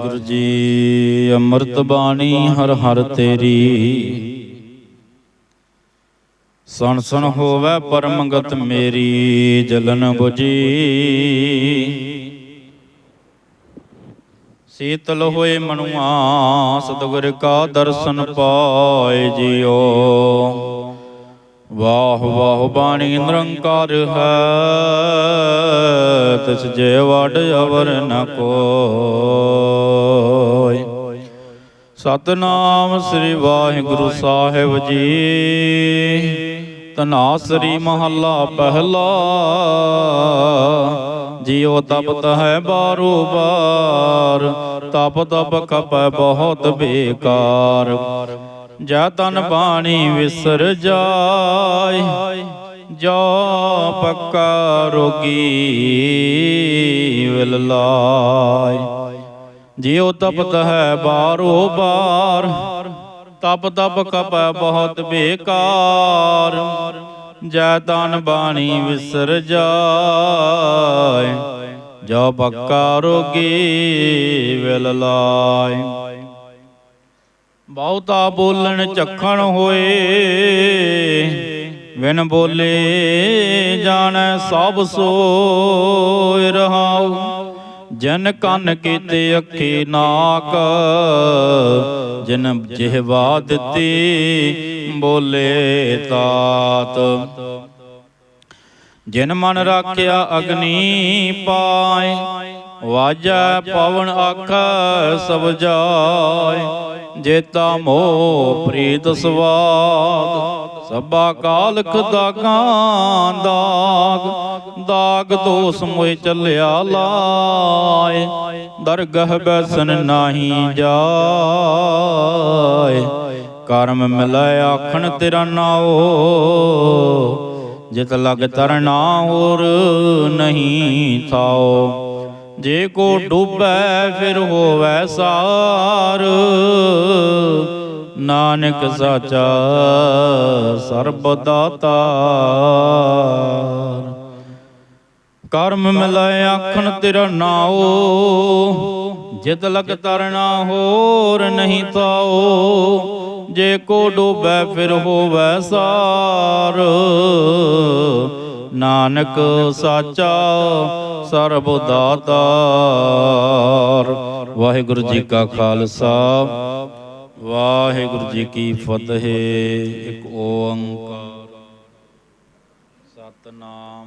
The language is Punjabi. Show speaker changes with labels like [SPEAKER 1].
[SPEAKER 1] ਗੁਰੂ ਜੀ, ਅੰਮ੍ਰਿਤ ਬਾਣੀ, ਹਰ ਹਰ ਤੇਰੀ। ਸਣ ਸਣ ਹੋਵੇ ਪਰਮਗਤ ਮੇਰੀ, ਜਲਨ 부ਜੀ ਸੀਤਲ ਹੋਏ ਮਨੁਆ, ਸਤਿਗੁਰ ਕਾ ਦਰਸ਼ਨ ਪਾਏ ਜਿਓ। ਵਾਹ ਵਾਹ ਬਾਣੀ ਨਿਰੰਕਾਰ ਹੈ, ਤਿਸ ਜੇ ਵਡ ਅਵਰ ਨ ਕੋਈ ਸਤਨਾਮ ਸ੍ਰੀ ਵਾਹਿਗੁਰੂ ਸਾਹਿਬ ਜੀ। ਤਨਾਸਰੀ ਮਹੱਲਾ ਪਹਿਲਾ। ਜਿਉ ਤਪਤ ਹੈ ਬਾਰੋ ਬਾਰ। ਤਪ ਤਪ ਕਪੈ ਬਹੁਤ ਬੇਕਾਰ। ਜਾ ਤਨ ਬਾਣੀ ਵਿਸਰ ਜਾਏ, ਜੋ ਪੱਕਾ ਰੋਗੀ ਵਿਲ ਲਾਏ ਜਿਉ ਤਪਤ ਹੈ ਬਾਰੋ ਬਾਰ ਤਪ ਤਪ ਕਪੈ ਬਹੁਤ ਬੇਕਾਰ। ਜੈ ਤਨ ਬਾਣੀ ਵਿਸਰ ਜਾਏ ਜੋ ਪੱਕਾ ਰੋਗੀ ਵਿਲ ਲਾਏ। ਬਹੁਤਾ ਬੋਲਣ ਚੱਖਣ ਹੋਏ ਵਿਨ ਬੋਲੇ ਜਾਣੈ ਸਭ ਰਹਾਉ ਜਨ ਕੰਨ ਕੀਤੇ ਅੱਖੀ ਨਾਕ, ਜਿਨ ਜਿਹਵਾ ਦਿੱਤੀ ਬੋਲੇ ਤਾਤ। ਜਿਨ ਮਨ ਰਾਖਿਆ ਅਗਨੀ ਪਾਏ, ਵਾਜੈ ਪਵਨ ਆਖੈ ਸਭ ਜਾਏ। ਜੇਤਾ ਮੋਹ ਪ੍ਰੀਤ ਸਵਾਦ ਸਭਾ ਕਾਲਖ ਦਾਗਾਂ ਦਾਗ। ਦਾਗ ਦੋਸ ਮੋਇ ਚੱਲਿਆ ਲਾਏ। ਦਰਗਹ ਬੈਸਨ ਨਾਹੀ ਜਾਏ। ਕਰਮ ਮਿਲੈ ਆਖਣ ਤੇਰਾ ਨਾਓ ਜਿਤ ਲਗ ਤਰਨਾ ਹੋਰ ਨਹੀਂ ਥਾਓ ਜੇ ਕੋ ਡੁੱਬੈ ਫਿਰ ਹੋਵੈ ਸਾਰ। ਨਾਨਕ ਸਾਚਾ ਸਰਬ ਦਾਤਾਰ ਕਰਮ ਮਿਲੈ ਆਖਣ ਤੇਰਾ ਨਾਓ ਜਿਤ ਲਗ ਤਰਨਾ ਹੋਰ ਨਹੀਂ ਤਾਓ ਜੇ ਕੋ ਡੂਬੈ ਫਿਰ ਹੋਵੈ ਸਾਰ। ਨਾਨਕ ਸਾਚਾ ਸਰਬ ਦਾਤਾਰ ਵਾਹਿਗੁਰੂ ਜੀ ਕਾ ਖਾਲਸਾ। ਵਾਹਿਗੁਰੂ ਜੀ ਕੀ ਫਤਿਹ। ਇੱਕ ਓੰਕਾਰ। ਸਤਨਾਮ।